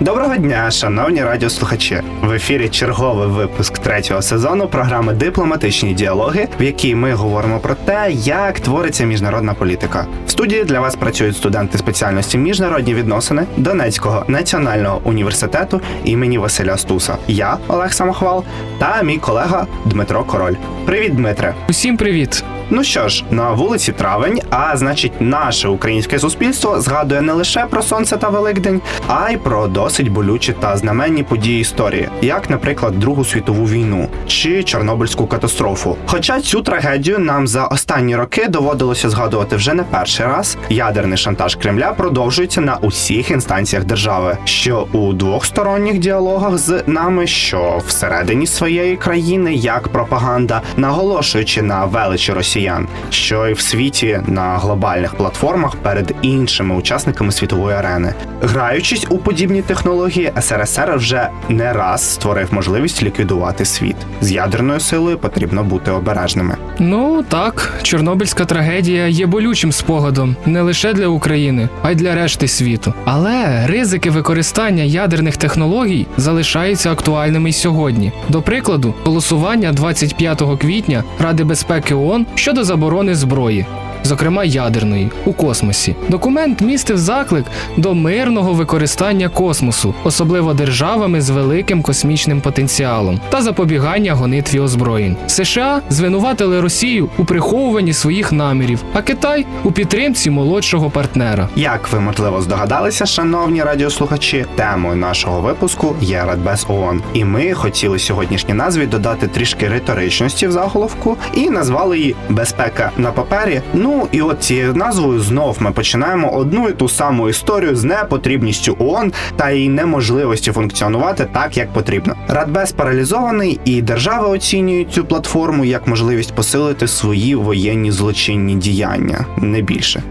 Доброго дня, шановні радіослухачі. В ефірі черговий випуск третього сезону програми Дипломатичні діалоги, в якій ми говоримо про те, як твориться міжнародна політика. В студії для вас працюють студенти спеціальності міжнародні відносини Донецького національного університету імені Василя Стуса. Я Олег Самохвал та мій колега Дмитро Король. Привіт, Дмитре. Усім привіт! Ну що ж, на вулиці травень, а значить, наше українське суспільство згадує не лише про сонце та Великдень, а й про досить болючі та знаменні події історії, як, наприклад, Другу світову війну чи Чорнобильську катастрофу. Хоча цю трагедію нам за останні роки доводилося згадувати вже не перший раз, ядерний шантаж Кремля продовжується на усіх інстанціях держави, що у двохсторонніх діалогах з нами, що всередині своєї країни, як пропаганда, наголошуючи на величі росіян, що і в світі на глобальних платформах перед іншими учасниками світової арени. Граючись у подібні технології, СРСР вже не раз створив можливість ліквідувати світ. З ядерною силою потрібно бути обережними. Ну так, Чорнобильська трагедія є болючим спогадом не лише для України, а й для решти світу. Але ризики використання ядерних технологій залишаються актуальними й сьогодні. До прикладу, голосування 25 квітня Ради безпеки ООН щодо заборони зброї. Зокрема, ядерної у космосі. Документ містив заклик до мирного використання космосу, особливо державами з великим космічним потенціалом, та запобігання гонитві озброєнь. США звинуватили Росію у приховуванні своїх намірів, а Китай у підтримці молодшого партнера. Як ви можливо здогадалися, шановні радіослухачі, темою нашого випуску є Радбез ООН. І ми хотіли сьогоднішній назві додати трішки риторичності в заголовку і назвали її Безпека на папері. Ну і от цією назвою знов ми починаємо одну і ту саму історію з непотрібністю ООН та її неможливості функціонувати так, як потрібно. Радбез паралізований, і держави оцінюють цю платформу як можливість посилити свої воєнні злочинні діяння, не більше.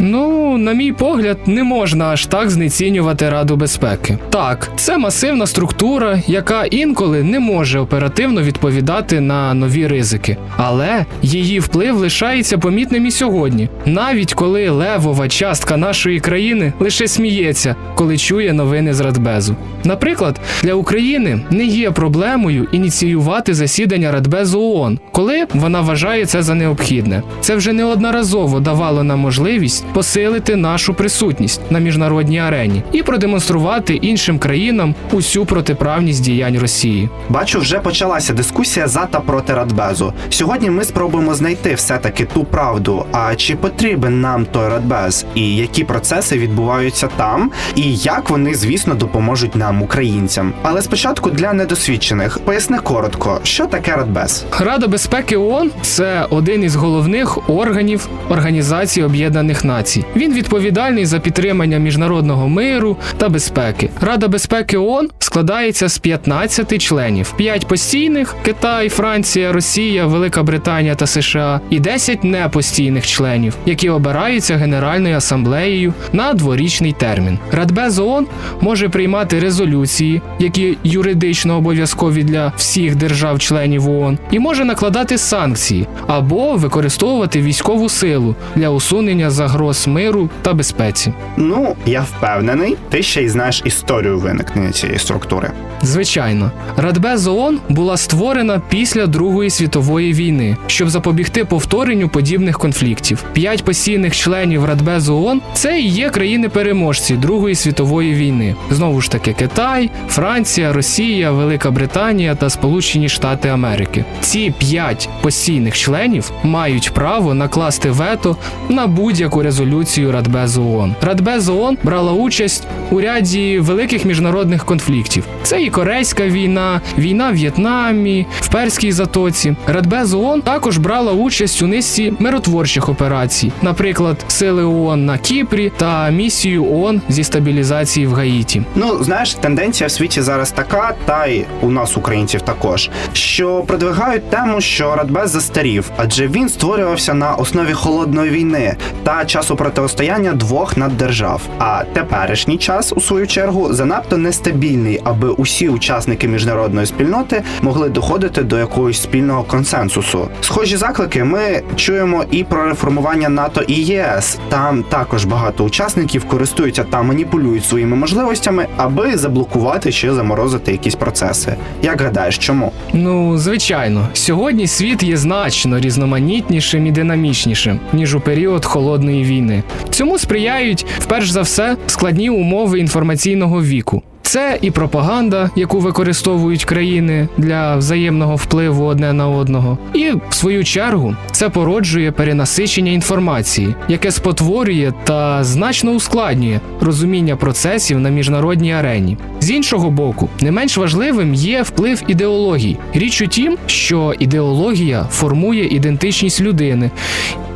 Ну, на мій погляд, не можна аж так знецінювати Раду безпеки. Так, це масивна структура, яка інколи не може оперативно відповідати на нові ризики, але її вплив лишається помітним і сьогодні, навіть коли левова частка нашої країни лише сміється, коли чує новини з Радбезу. Наприклад, для України не є проблемою ініціювати засідання Радбезу ООН, коли вона вважає це за необхідне. Це вже неодноразово давало нам можливість посилити нашу присутність на міжнародній арені і продемонструвати іншим країнам усю протиправність діянь Росії. Бачу, вже почалася дискусія за та проти Радбезу. Сьогодні ми спробуємо знайти все-таки ту правду. А чи потрібен нам той Радбез, і які процеси відбуваються там, і як вони, звісно, допоможуть нам, українцям. Але спочатку для недосвідчених поясни коротко, що таке Радбез. Рада безпеки ООН – це один із головних органів Організації Об'єднаних Націй. Він відповідальний за підтримання міжнародного миру та безпеки. Рада безпеки ООН складається з 15 членів: 5 постійних Китай, Франція, Росія, Велика Британія та США, і 10 непостійних членів, які обираються Генеральною асамблеєю на дворічний термін. Радбез ООН може приймати резолюції, які юридично обов'язкові для всіх держав-членів ООН, і може накладати санкції або використовувати військову силу для усунення загроз миру та безпеці. Ну, я впевнений, ти ще й знаєш історію виникнення цієї структури. Звичайно, Радбез ООН була створена після Другої світової війни, щоб запобігти повторенню подібних конфліктів. П'ять постійних членів Радбезу ООН – це і є країни-переможці Другої світової війни. Знову ж таки, Китай, Франція, Росія, Велика Британія та Сполучені Штати Америки. Ці п'ять постійних членів мають право накласти вето на будь-яку резолюцію Радбезу ООН. Радбез ООН брала участь у ряді великих міжнародних конфліктів. Це і Корейська війна, війна в В'єтнамі, в Перській затоці. Радбез ООН також брала участь у низці миротворчих операцій, наприклад, сили ООН на Кіпрі та місію ООН зі стабілізації в Гаїті. Ну, знаєш, тенденція в світі зараз така, та й у нас, українців, також, що продвигають тему, що Радбез застарів, адже він створювався на основі холодної війни та часу протистояння двох наддержав. А теперішній час, у свою чергу, занадто нестабільний, аби усі учасники міжнародної спільноти могли доходити до якогось спільного консенсусу. Схожі заклики ми чуємо і про реформування НАТО і ЄС. Там також багато учасників користуються та маніпулюють своїми можливостями, аби заблокувати чи заморозити якісь процеси. Як гадаєш, чому? Ну, звичайно, сьогодні світ є значно різноманітнішим і динамічнішим, ніж у період холодної війни. Цьому сприяють, вперш за все, складні умови інформаційного віку. Це і пропаганда, яку використовують країни для взаємного впливу одне на одного, і в свою чергу це породжує перенасичення інформації, яке спотворює та значно ускладнює розуміння процесів на міжнародній арені. З іншого боку, не менш важливим є вплив ідеологій. Річ у тім, що ідеологія формує ідентичність людини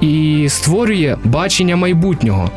і створює бачення майбутнього.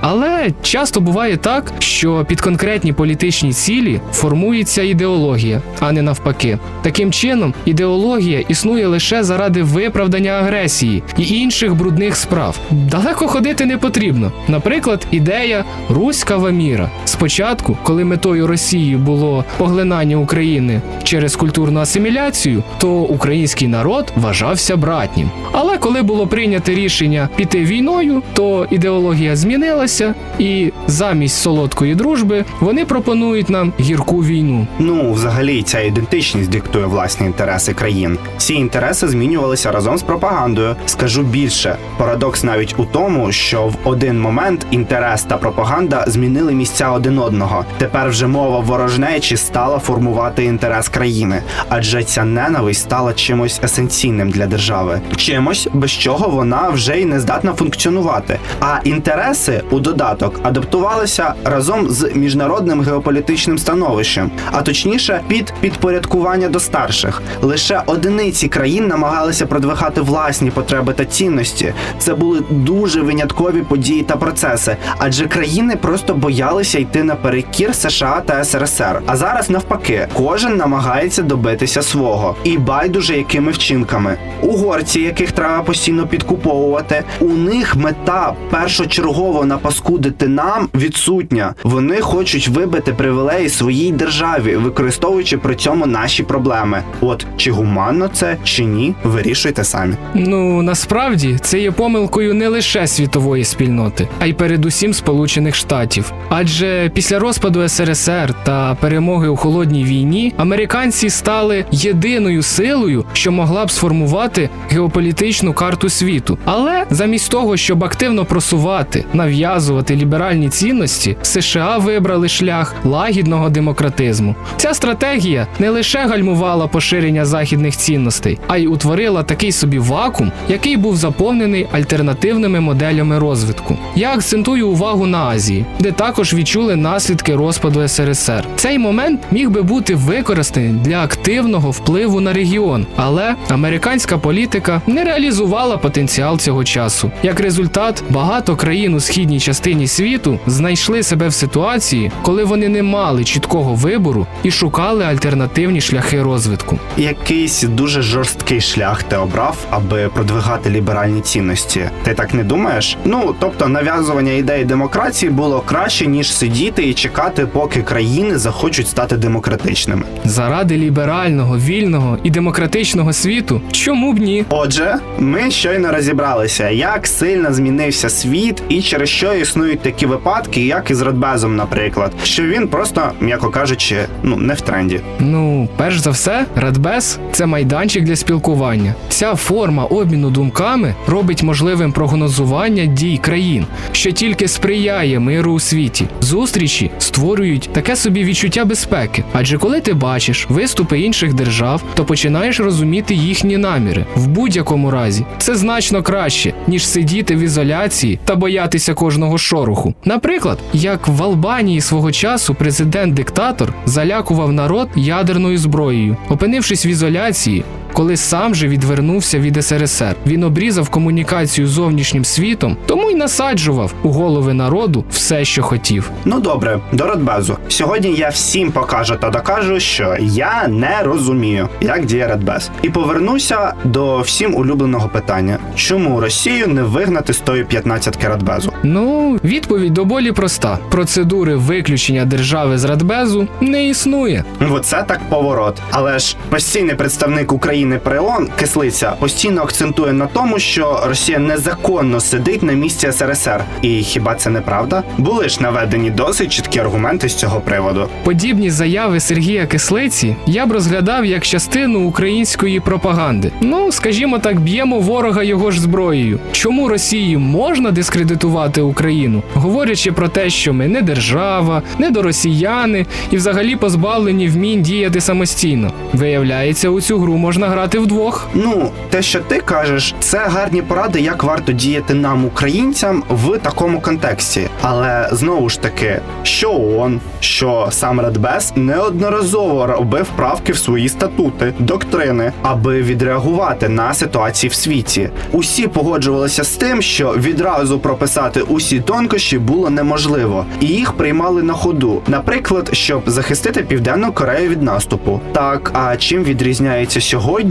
Але часто буває так, що під конкретні політичні цілі формується ідеологія, а не навпаки. Таким чином, ідеологія існує лише заради виправдання агресії і інших брудних справ. Далеко ходити не потрібно. Наприклад, ідея руського міра. Спочатку, коли метою Росії було поглинання України через культурну асиміляцію, то український народ вважався братнім. Але коли було прийнято рішення піти війною, то ідеологія змінилася, і замість солодкої дружби вони пропонують нам гірку війну. Ну, взагалі, ця ідентичність диктує власні інтереси країн. Ці інтереси змінювалися разом з пропагандою. Скажу більше, парадокс навіть у тому, що в один момент інтерес та пропаганда змінили місця один одного. Тепер вже мова ворожнечі стала формувати інтерес країни, адже ця ненависть стала чимось есенційним для держави, чимось, без чого вона вже й не здатна функціонувати. А інтереси у додаток адаптувалися разом з міжнародним геополітичним становищем, а точніше під підпорядкування до старших. Лише одиниці країн намагалися продвигати власні потреби та цінності. Це були дуже виняткові події та процеси, адже країни просто боялися йти наперекір США та СРСР. А зараз навпаки, кожен намагається добитися свого і байдуже якими вчинками. Угорці, яких треба постійно підкуповувати, у них мета першочергово напаскудити нам відсутня. Вони хочуть вибити привілеї своїй державі, використовуючи при цьому наші проблеми. От чи гуманно це чи ні, вирішуйте самі. Ну насправді це є помилкою не лише світової спільноти, а й передусім Сполучених Штатів. Адже після розпаду СРСР та перемоги у холодній війні американці стали єдиною силою, що могла б сформувати геополітичну карту світу. Але замість того, щоб активно просувати, нав'язувати ліберальні цінності, США вибрали шлях лагідного демократизму. Ця стратегія не лише гальмувала поширення західних цінностей, а й утворила такий собі вакуум, який був заповнений альтернативними моделями розвитку. Я акцентую увагу на Азії, де також відчули наслідки розпаду СРСР. Цей момент міг би бути використаний для активного впливу на регіон, але американська політика не реалізувала потенціал цього часу. Як результат, багато країн у східній частині світу знайшли себе в ситуації, коли вони не мали чіткого вибору і шукали альтернативні шляхи розвитку. Якийсь дуже жорсткий шлях ти обрав, аби продвигати ліберальні цінності. Ти так не думаєш? Ну тобто нав'язування ідеї демократії було краще ніж сидіти і чекати, поки країни захочуть стати демократичними. Заради ліберального, вільного і демократичного світу, чому б ні? Отже, ми щойно розібралися, як сильно змінився світ і через що існують такі випадки, як із Радбезом, наприклад, що він просто, м'яко кажучи, ну не в тренді. Ну, перш за все, Радбез це майданчик для спілкування. Ця форма обміну думками робить можливим прогнозування дій країн, що тільки сприяє миру у світі. Зустрічі створюють таке собі відчуття безпеки. Адже коли ти бачиш виступи інших держав, то починаєш розуміти їхні наміри. В будь-якому разі це значно краще, ніж сидіти в ізоляції та боятися кожного шороху. Наприклад, як в Албанії свого часу президент-диктатор залякував народ ядерною зброєю, опинившись в ізоляції. Коли сам же відвернувся від СРСР, він обрізав комунікацію з зовнішнім світом, тому й насаджував у голови народу все, що хотів. Ну добре, до Радбезу. Сьогодні я всім покажу та докажу, що я не розумію, як діє Радбез. І повернуся до всім улюбленого питання: чому Росію не вигнати з тої 15 Радбезу? Ну, відповідь доволі проста: процедури виключення держави з Радбезу не існує. Оце так поворот. Але ж постійний представник України при ООН, кислиця постійно акцентує на тому, що Росія незаконно сидить на місці СРСР. І хіба це неправда? Були ж наведені досить чіткі аргументи з цього приводу. Подібні заяви Сергія Кислиці я б розглядав як частину української пропаганди. Ну, скажімо так, б'ємо ворога його ж зброєю. Чому Росії можна дискредитувати Україну, говорячи про те, що ми не держава, не до росіяни і взагалі позбавлені вмінь діяти самостійно. Виявляється, у цю гру можна грати вдвох. Ну, те, що ти кажеш, це гарні поради, як варто діяти нам, українцям, в такому контексті. Але знову ж таки, що ООН, що сам Радбез неодноразово робив правки в свої статути, доктрини, аби відреагувати на ситуації в світі. Усі погоджувалися з тим, що відразу прописати усі тонкощі було неможливо, і їх приймали на ходу. Наприклад, щоб захистити Південну Корею від наступу. Так, а чим відрізняється сьогодні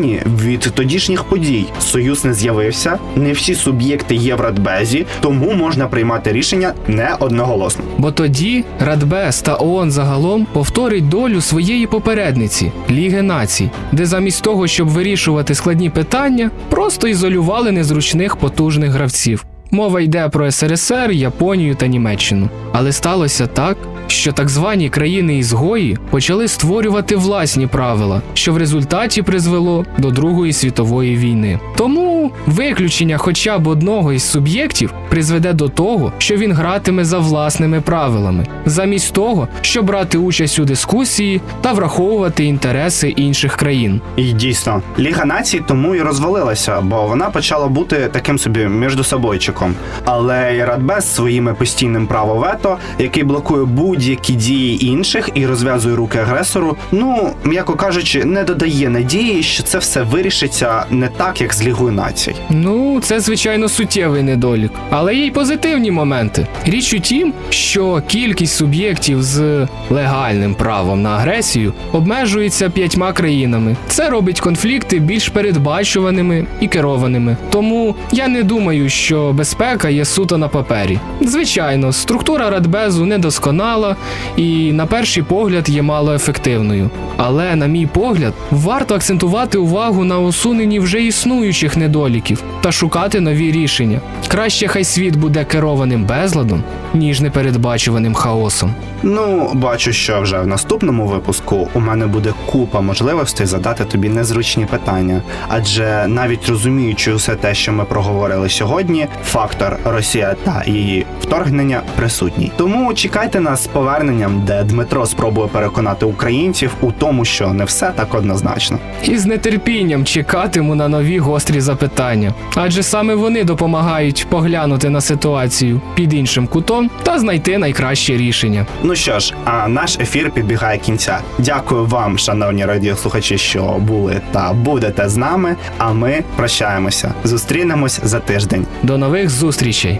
від тодішніх подій? Союз не з'явився, не всі суб'єкти є в Радбезі, тому можна приймати рішення не одноголосно. Бо тоді Радбез та ООН загалом повторить долю своєї попередниці Ліги націй, де замість того, щоб вирішувати складні питання, просто ізолювали незручних потужних гравців. Мова йде про СРСР, Японію та Німеччину. Але сталося так, що так звані країни-ізгої почали створювати власні правила, що в результаті призвело до Другої світової війни. Тому виключення хоча б одного із суб'єктів призведе до того, що він гратиме за власними правилами, замість того, щоб брати участь у дискусії та враховувати інтереси інших країн. І дійсно, Ліга націй тому і розвалилася, бо вона почала бути таким собі міждособойчиком. Але і Радбез своїми постійним право вето, який блокує будь-які дії інших і розв'язує руки агресору, ну м'яко кажучи, не додає надії, що це все вирішиться не так, як з Лігою націй. Ну, це звичайно суттєвий недолік, але є й позитивні моменти. Річ у тім, що кількість суб'єктів з легальним правом на агресію обмежується п'ятьма країнами. Це робить конфлікти більш передбачуваними і керованими. Тому я не думаю, що безпека є суто на папері. Звичайно, структура Радбезу недосконала і на перший погляд є малоефективною. Але, на мій погляд, варто акцентувати увагу на усуненні вже існуючих недоліків та шукати нові рішення. Краще хай світ буде керованим безладом, ніж непередбачуваним хаосом. Ну, бачу, що вже в наступному випуску у мене буде купа можливостей задати тобі незручні питання, адже навіть розуміючи усе те, що ми проговорили сьогодні, фактор Росія та її вторгнення присутній. Тому чекайте нас з поверненням, де Дмитро спробує переконати українців у тому, що не все так однозначно. І з нетерпінням чекатиму на нові гострі запитання, адже саме вони допомагають поглянути на ситуацію під іншим кутом та знайти найкраще рішення. Ну що ж, а наш ефір підбігає кінця. Дякую вам, шановні радіослухачі, що були та будете з нами. А ми прощаємося. Зустрінемось за тиждень. До нових зустрічей!